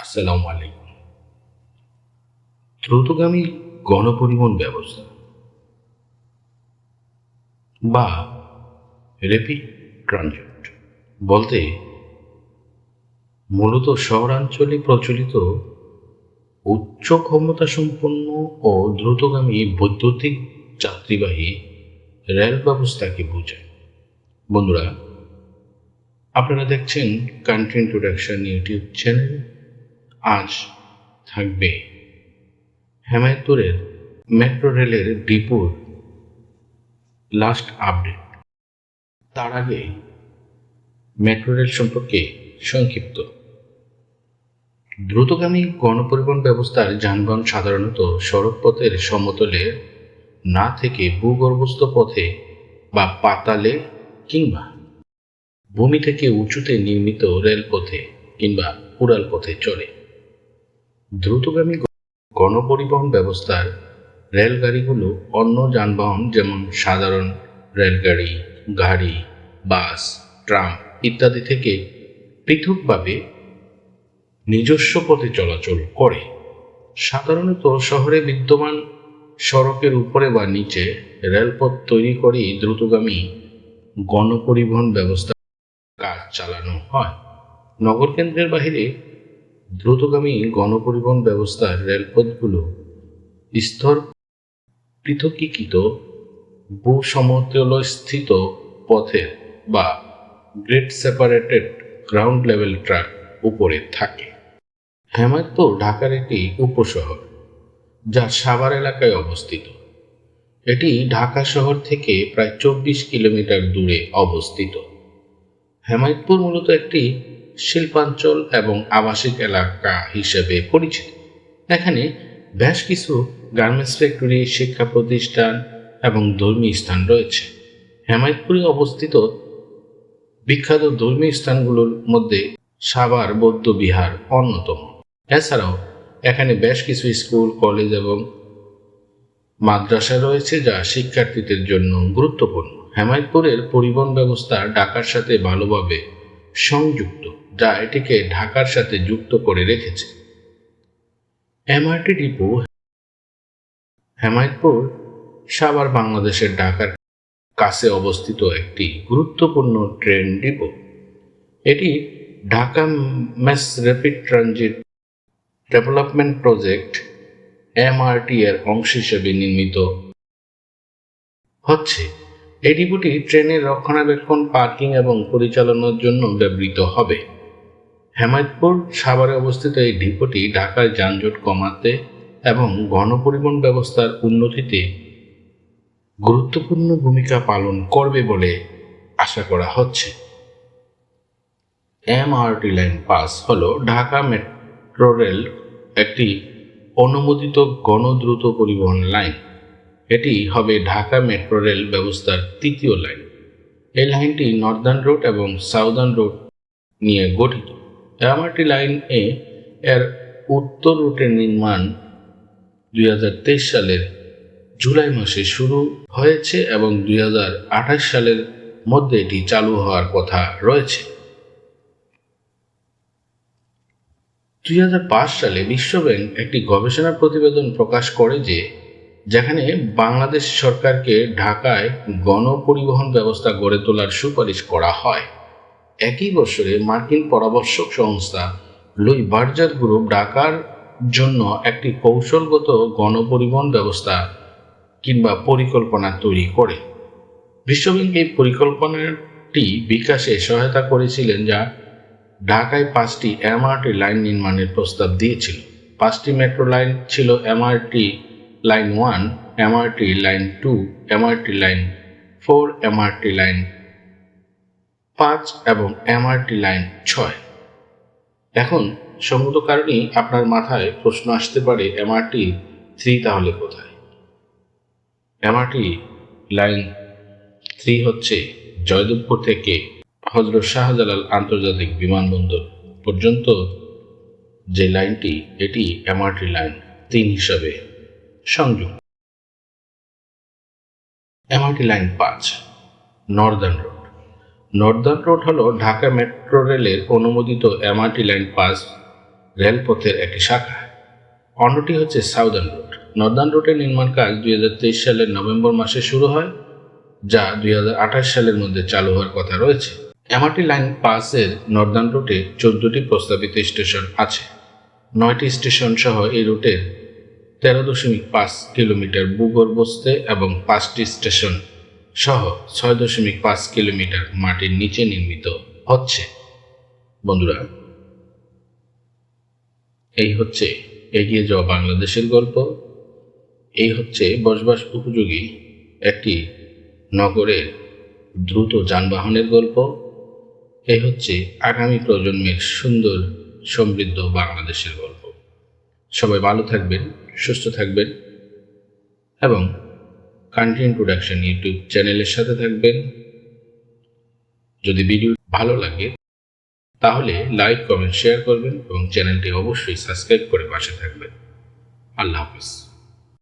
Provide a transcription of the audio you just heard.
আসসালামু আলাইকুম। দ্রুতগামী গণপরিবহন ব্যবস্থা। বা র্যাপিড ট্রানজিট বলতে মূলত শহরাঞ্চলে প্রচলিত উচ্চ ক্ষমতা সম্পন্ন ও দ্রুতগামী বৈদ্যুতিক যাত্রীবাহী রেল ব্যবস্থাকে বোঝায়। বন্ধুরা, আপনারা দেখছেন কান্ট্রি ইন্ট্রোডাকশন ইউটিউব চ্যানেল আজ থাকবে। হেমায়তুরের মেট্রো রেলের ডিপোর লাস্ট আপডেট। তার আগে মেট্রো রেল সম্পর্কে সংক্ষিপ্ত। দ্রুতগামী গণপরিবহন ব্যবস্থার যানবাহন সাধারণত সড়কপথের সমতলে না থেকে ভূগর্ভস্থ পথে বা পাতালে কিংবা ভূমি থেকে উঁচুতে নির্মিত রেলপথে কিংবা উড়াল পথে চলে। দ্রুতগামী গণপরিবহন ব্যবস্থার রেলগাড়িগুলো অন্য যানবাহন যেমন সাধারণ রেলগাড়ি, গাড়ি, বাস, ট্রাম ইত্যাদি থেকে পৃথকভাবে নিজস্ব পথে চলাচল করে। সাধারণত শহরে বিদ্যমান সড়কের উপরে বা নিচে রেলপথ তৈরি করেই দ্রুতগামী গণপরিবহন ব্যবস্থা কাজ চালানো হয়। নগর কেন্দ্রের বাহিরে দ্রুতগামী গণপরিবহন ব্যবস্থার রেলপথগুলো স্তর পৃথকীকৃত ভূসমতলস্থিত পথের বা grade separated ground level track উপরে থাকে। হেমায়তপুর ঢাকার একটি উপশহর, যা সাভার এলাকায় অবস্থিত। এটি ঢাকা শহর থেকে প্রায় চব্বিশ কিলোমিটার দূরে অবস্থিত। হেমায়তপুর মূলত একটি শিল্পাঞ্চল এবং আবাসিক এলাকা হিসেবে পরিচিত। এখানে বেশ কিছু গার্মেন্টস ফ্যাক্টরি শিক্ষা প্রতিষ্ঠান এবং ধর্মীয় স্থান রয়েছে। হেমায়তপুরে অবস্থিত বিখ্যাত ধর্মীয় স্থানগুলোর মধ্যে সাভার, বৌদ্ধ বিহার অন্যতম। এছাড়াও এখানে বেশ কিছু স্কুল, কলেজ এবং মাদ্রাসা রয়েছে যা শিক্ষার্থীদের জন্য গুরুত্বপূর্ণ। হেমায়তপুরের পরিবহন ব্যবস্থা ঢাকার সাথে ভালোভাবে সংযুক্ত। যা এটিকে ঢাকার সাথে যুক্ত করে রেখেছে। এমআরটি ডিপো, হেমায়তপুর, সাভার বাংলাদেশের ঢাকার কাছে অবস্থিত একটি গুরুত্বপূর্ণ ট্রেন ডিপো। এটি Dhaka mass rapid transit development project MRT এর অংশ হিসেবে নির্মিত হচ্ছে। এই ডিপোটি ট্রেনের রক্ষণাবেক্ষণ, পার্কিং এবং পরিচালনার জন্য ব্যবহৃত হবে। হেমায়তপুর সাভারে অবস্থিত এই ডিপোটি ঢাকার যানজট কমাতে এবং গণপরিবহন ব্যবস্থার উন্নতিতে গুরুত্বপূর্ণ ভূমিকা পালন করবে বলে আশা করা হচ্ছে। এমআরটি লাইন পাস হল ঢাকা মেট্রো রেল একটি অনুমোদিত গণদ্রুত পরিবহন লাইন। এটি হবে ঢাকা মেট্রো রেল ব্যবস্থার তৃতীয় লাইন। এই লাইনটি নর্দার্ন রোড এবং সাউদার্ন রোড নিয়ে গঠিত। এমআরটি লাইন এ এর উত্তর রুটের নির্মাণ দুই হাজার তেইশ সালের জুলাই মাসে শুরু হয়েছে এবং দুই হাজার আঠাশ সালের মধ্যে এটি চালু হওয়ার কথা রয়েছে। দুই হাজার পাঁচ সালে বিশ্বব্যাংক একটি গবেষণা প্রতিবেদন প্রকাশ করে যে, যেখানে বাংলাদেশ সরকারকে ঢাকায় গণপরিবহন ব্যবস্থা গড়ে তোলার সুপারিশ করা হয়। একই বছরে মার্কিন পরামর্শক সংস্থা লুই বার্জার গ্রুপ ঢাকার জন্য একটি কৌশলগত গণপরিবহন ব্যবস্থা কিংবা পরিকল্পনা তৈরি করে। বিশ্বব্যাংক এই পরিকল্পনাটি বিকাশে সহায়তা করেছিলেন যা ঢাকায় পাঁচটি এমআরটি লাইন নির্মাণের প্রস্তাব দিয়েছিল। পাঁচটি মেট্রো লাইন ছিল MRT line one, MRT line two, MRT line four, MRT line পাঁচ এবং এমআরটি লাইন ছয়। এখন সঙ্গত কারণেই আপনার মাথায় প্রশ্ন আসতে পারে এমআরটি থ্রি তাহলে কোথায়? এমআরটি লাইন থ্রি হচ্ছে জয়দেবপুর থেকে হজরত শাহজালাল আন্তর্জাতিক বিমানবন্দর পর্যন্ত যে লাইনটি, এটি এমআরটি লাইন তিন হিসাবে সংযুক্ত। এমআরটি লাইন পাঁচ, নর্দার্ন রোড। নর্দার্ন রোড হলো ঢাকা মেট্রো রেলের অনুমোদিত এমআরটি লাইন পাস রেলপথের একটি শাখা। অন্যটি হচ্ছে সাউদার্ন রুট নর্দার্ন রুটের নির্মাণ কাজ দুই হাজার তেইশ সালের নভেম্বর মাসে শুরু হয়, যা দুই হাজার আঠাশ সালের মধ্যে চালু হওয়ার কথা রয়েছে। এমআরটি লাইন পাসের নর্দার্ন রুটে চোদ্দটি প্রস্তাবিত স্টেশন আছে। নয়টি স্টেশন সহ এই রুটের তেরো দশমিক পাঁচ কিলোমিটার ভূগর্ভস্থে এবং পাঁচটি স্টেশন সহ ছয় দশমিক পাঁচ কিলোমিটার মাটির নিচে নির্মিত হচ্ছে। বন্ধুরা, এই হচ্ছে এগিয়ে যাওয়া বাংলাদেশের গল্প। এই হচ্ছে বসবাস উপযোগী একটি নগরের দ্রুত যানবাহনের গল্প। এই হচ্ছে আগামী প্রজন্মের সুন্দর, সমৃদ্ধ বাংলাদেশের গল্প। সবাই ভালো থাকবেন, সুস্থ থাকবেন এবং কান্ট্রি ইন্ট্রোডাকশন ইউটিউব চ্যানেলের সাথে থাকবেন। যদি ভিডিও ভালো লাগে, তাহলে লাইক কমেন্ট শেয়ার করবেন এবং চ্যানেলটি অবশ্যই সাবস্ক্রাইব করে পাশে থাকবেন। আল্লাহ হাফিজ।